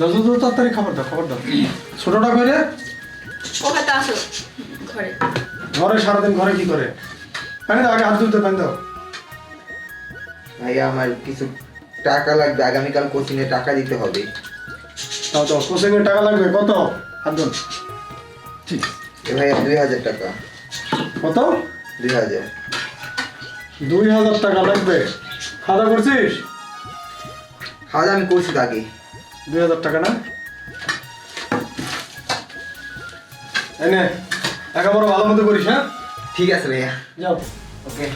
যাও, যাও, তাড়াতাড়ি খাবার দাও খাবার দাও। ছোটটা করে ওখানে তো আসো। ঘরে। ঘরে সারাদিন ঘরে কি করে? পানি দাও আগে হাত ধুতে পানি দাও। ভাইয়া আমার কিছু টাকা লাগবে। আগামীকাল কোচিংয়ে টাকা দিতে হবে। তাও তো কোচিং এর টাকা লাগবে। কত? হাত ধুন। ঠিক। এ ভাইয়া দুই হাজার টাকা। কত? দুই হাজার। দুই হাজার টাকা লাগবে। খাওয়া করছিস? খাওয়া আমি করছি আগে। দুই হাজার টাকা না? এনে একেবারে ভালো মতো করিস হ্যাঁ? ঠিক আছে ভাইয়া। যাও। ওকে।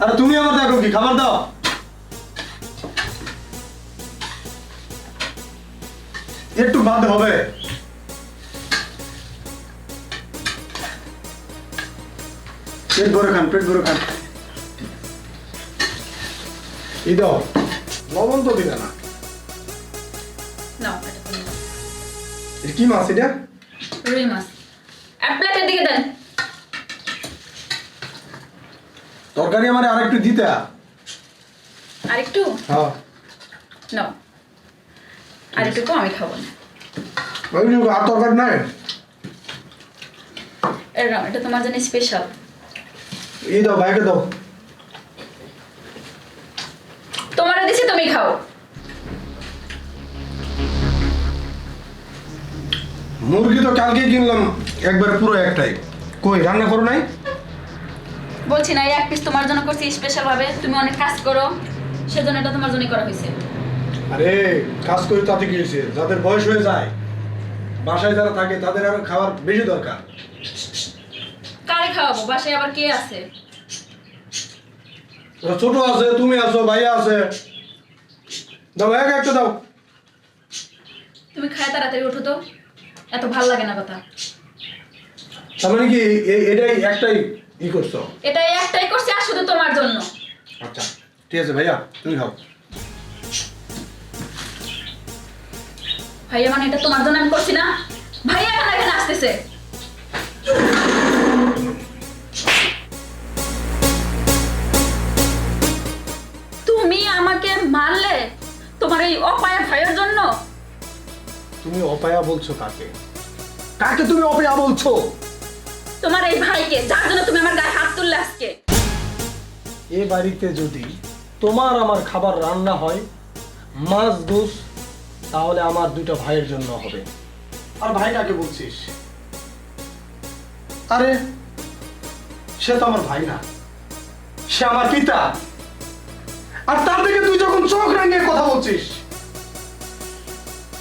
আরে তুমি আমার দেখো কি খাবার দাও। একটু বাদ হবে। পেট ভরে খান পেট ভরে খান। এই দাও। লবণ তো দিবে না। কি মাছ এটা? রুই মাছ। এক প্লেটের দিকে দেন। তরকারি আমার আরেকটু দিতে আর একটু হ্যাঁ। নাও। আর একটু আমি খাব না। ওই আর তরকারি নাই? এরকম এটা তোমার জন্য স্পেশাল এই দাও ভাইকে দাও। তোমার দিছি তুমি খাও। মুরগি তো কালকে কিনলাম। একবার পুরো একটাই। কই রান্না করো নাই? বলছি না এক পিস তোমার জন্য করছি স্পেশাল ভাবে। তুমি অনেক কাজ করো সেজন্য এটা তোমার জন্যই করা হয়েছে। আরে কাজ করে তাতে কি হয়েছে? যাদের বয়স হয়ে যায় বাসায় যারা থাকে তাদের আরও খাবার বেশি দরকার। কারে খাওয়াবো? বাসায় আবার কে আছে? ওরা ছোট আছে তুমি আছো ভাইয়া আছে। দাও এক একটা দাও। তুমি খায় তাড়াতাড়ি উঠো তো। এত ভালো লাগে না কথা। তার মানে কি এটাই একটাই ই করছ? এটা এই একটাই করছি আর শুধু তোমার জন্য। আচ্ছা ঠিক আছে ভাইয়া তুমি খাও। ভাইয়া মানে এটা তোমার জন্য আমি করছি না? ভাইয়া এখানে এখানে আসতেছে? তুমি আমাকে মারলে তোমার এই অপায়া ভাইয়ের জন্য? তুমি অপায়া বলছো কাকে? কাকে তুমি অপায়া বলছো? তোমার এই ভাইকে যার জন্য তুমি আমার গায়ে হাত তুললে আজকে। এ বাড়িতে যদি তোমার আমার খাবার রান্না হয় মাছ দোষ তাহলে আমার দুটো ভাইয়ের জন্য হবে। আর ভাই কাকে বলছিস? আরে সে তো আমার ভাই না। সে আমার পিতা। আর তার থেকে তুই যখন চোখ রাঙিয়ে কথা বলছিস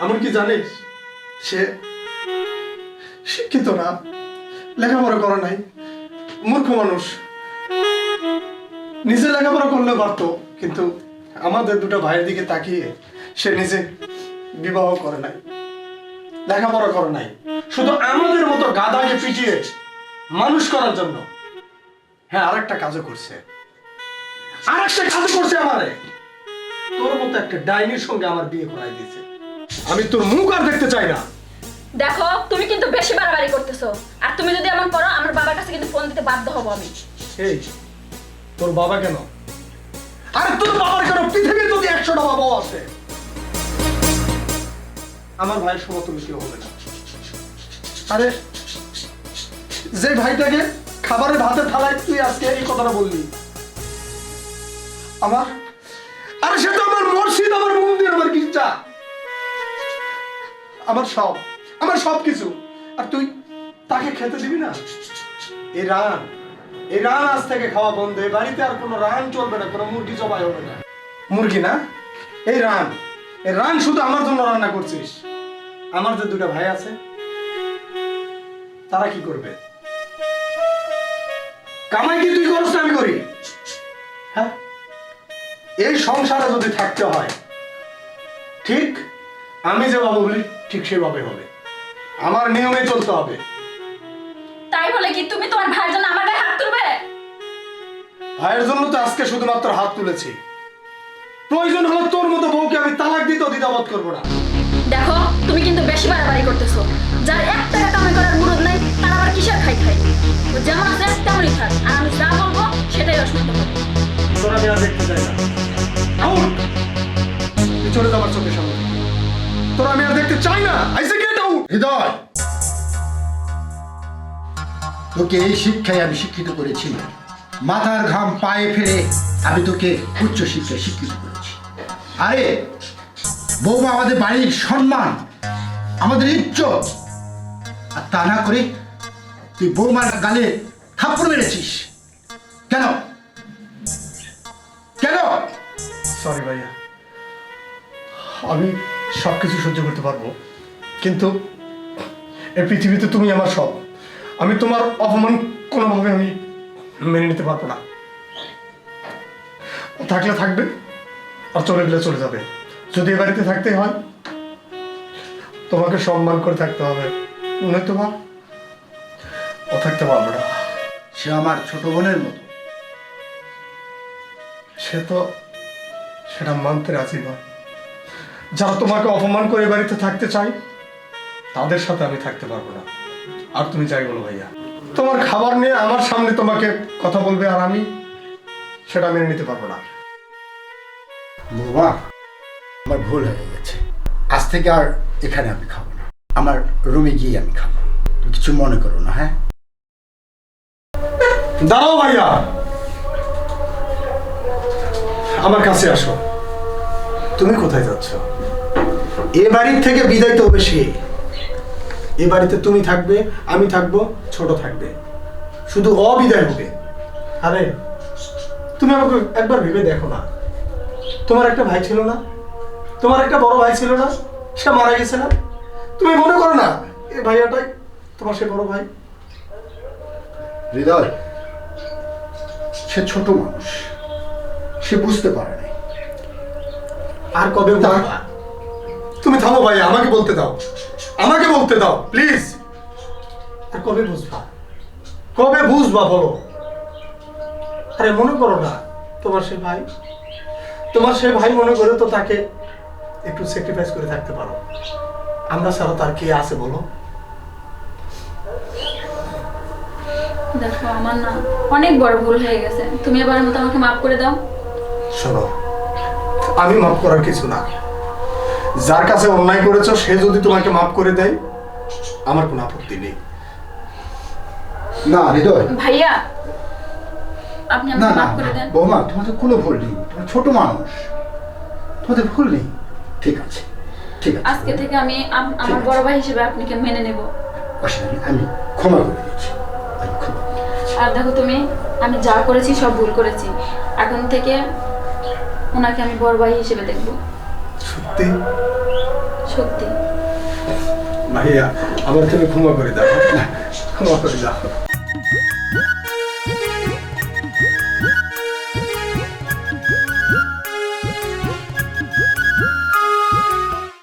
এমন কি জানিস? সে শিক্ষিত না, লেখাপড়া করা নাই, মূর্খ মানুষ। নিজে লেখাপড়া করলে পারতো, কিন্তু আমাদের দুটো ভাইয়ের দিকে তাকিয়ে সে নিজে বিবাহ করে নাই, লেখাপড়া করে নাই। শুধু আমাদের মতো গাদাকে পিটিয়ে মানুষ করার জন্য। হ্যাঁ আরেকটা কাজও করছে। আরেকটা কাজও করছে আমারে। তোর মতো একটা ডাইনির সঙ্গে আমার বিয়ে করাই দিয়েছে। আমি তোর মুখ আর দেখতে চাই না। দেখো তুমি কিন্তু বেশি বাড়াবাড়ি করতেছো। আর তুমি যদি এমন করো আমার বাবার কাছে কিন্তু ফোন দিতে বাধ্য হব আমি। এই তোর বাবা কেন? আরে তোর বাবার কেন? পৃথিবীর যদি একশোটা বাবাও আছে। আমার ভাইয়ের সমতুল্য কেউ হবে না। আরে যে ভাইটাকে খাবারের ভাতের থালায় তুই আজকে এই কথাটা বললি আমার আরে সে তো আমার মসজিদ আমার মন্দির আমার গির্জা। আমার সব আমার সব কিছু আর তুই তাকে খেতে দিবি না? এই রান এই রান আজ থেকে খাওয়া বন্ধ। এই বাড়িতে আর কোনো রান চলবে না, কোনো মুরগি জবাই হবে না। মুরগি না? এই রান এই রান শুধু আমার জন্য রান্না করছিস। আমার যে দুটা ভাই আছে, তারা কি করবে? কামাই কি তুই করছ আমি করি? হ্যাঁ? এই সংসারে যদি থাকতে হয়, ঠিক? আমি যে বাবু বলি ঠিক সেভাবে হবে। আমার নিয়মে চলতে হবে। তাই বলে কি তুমি তোমার ভাইয়ের জন্য আমার গায়ে হাত তুলবে? ভাইয়ের জন্য তো আজকে শুধুমাত্র হাত তুলেছি। প্রয়োজন হলে তোর মতো বউকে আমি তালাক দিতেও দ্বিধাবোধ করব না। দেখো তুমি কিন্তু বেশি বাড়াবাড়ি করতেছো। যার এক টাকা কামাই করার মুরদ নাই তার আবার কিসের খাই খাই? ও যেমন আছে তেমনই থাক। আর আমি যা বলব সেটাই অশুদ্ধ হবে। তোরা আমি দেখতে চাই না। চলে যাবার চোখের সামনে। তোরা আমি আর দেখতে চাই না। আইসে গেট আউট হৃদয়! তোকে এই শিক্ষায় আমি শিক্ষিত করেছি। মাথার ঘাম পায়ে ফেলে আমি তোকে উচ্চ শিক্ষায় শিক্ষিত করেছি। আরে বৌমা আমাদের বাড়ির সম্মান আমাদের ইজ্জত। আর তা না করে তুই বৌমার গালে থাপ্পড় মেরেছিস। কেন? কেন? সরি ভাইয়া। আমি সব কিছু সহ্য করতে পারব। কিন্তু এই পৃথিবীতে তুমি আমার সব। আমি তোমার অপমান কোনোভাবে আমি মেনে নিতে পারব না। থাকলে থাকবে আর চলে গেলে চলে যাবে। যদি এ বাড়িতে থাকতে হয় তোমাকে সম্মান করে থাকতে হবে। নয়তো তোমার ও থাকতে পারবে না। সে আমার ছোট বোনের মতো। সে তো সেটা মানতে রাজি নয়। যারা তোমাকে অপমান করে বাড়িতে থাকতে চায়, তাদের সাথে আমি থাকতে পারব না। আর তুমি যাই বলো ভাইয়া। তোমার খাবার নিয়ে আমার সামনে তোমাকে কথা বলবে আর আমি সেটা মেনে নিতে পারব না। বাবা আমার ভুল হয়ে গেছে। আজ থেকে আর এখানে আমি খাব না। আমার রুমে গিয়ে আমি খাব। তুমি কিছু মনে করো না হ্যাঁ? দাঁড়াও ভাইয়া। আমার কাছে আসো। তুমি কোথায় যাচ্ছ? এ বাড়ির থেকে বিদায় তো হবে সে এ বাড়িতে তুমি থাকবে, আমি থাকব, ছোট থাকবে। শুধু অবিদায় হবে। আরে, তুমি আমাকে একবার ভেবে দেখো না। তোমার একটা ভাই ছিল না? তোমার একটা বড় ভাই ছিল না? সে মারা গেছে না? তুমি মনে করো না, এ ভাইয়াটাই তোমার সে বড় ভাই? হৃদয়, সে ছোট মানুষ। সে বুঝতে পারে নাই। আর কবে তুমি থামো ভাই আমাকে বলতে দাও। আমাকে বলতে দাও প্লিজ। আর কবে বুঝবা? কবে বুঝবা বলো। আরে মনে করো না তোমার সে ভাই। তোমার সে ভাই মনে করে তো তাকে একটু স্যাক্রিফাইস করে থাকতে পারো। আমরা ছাড়া তার কে আছে বলো? দেখো আমার না অনেক বড় ভুল হয়ে গেছে। তুমি এবারের মতো আমাকে মাফ করে দাও। শোনো আমি মাফ করার কিছু না। যার কাছে অন্যায় করেছ সে যদি তোমাকে মাফ করে দেয় আমার কোনো আপত্তি নেই। না হৃদয়। ভাইয়া আপনি আমাকে মাফ করে দেন। বৌমা তোমাদের কোনো ভুল নেই। তোমরা ছোট মানুষ। তোমাদের ভুল নেই। ঠিক আছে ঠিক আছে। আজকে থেকে আমি আমার বড় ভাই হিসেবে আপনাকে মেনে নেব। অসুবিধা আমি ক্ষমা করে দিচ্ছি আর দেখো তুমি আমি যা করেছি সব ভুল করেছি। এখন থেকে ওনাকে আমি বড় ভাই হিসেবে দেখব। সত্যি? সত্যি। ভাইয়া আমার তুমি ক্ষমা করে দাও। ক্ষমা করে দাও।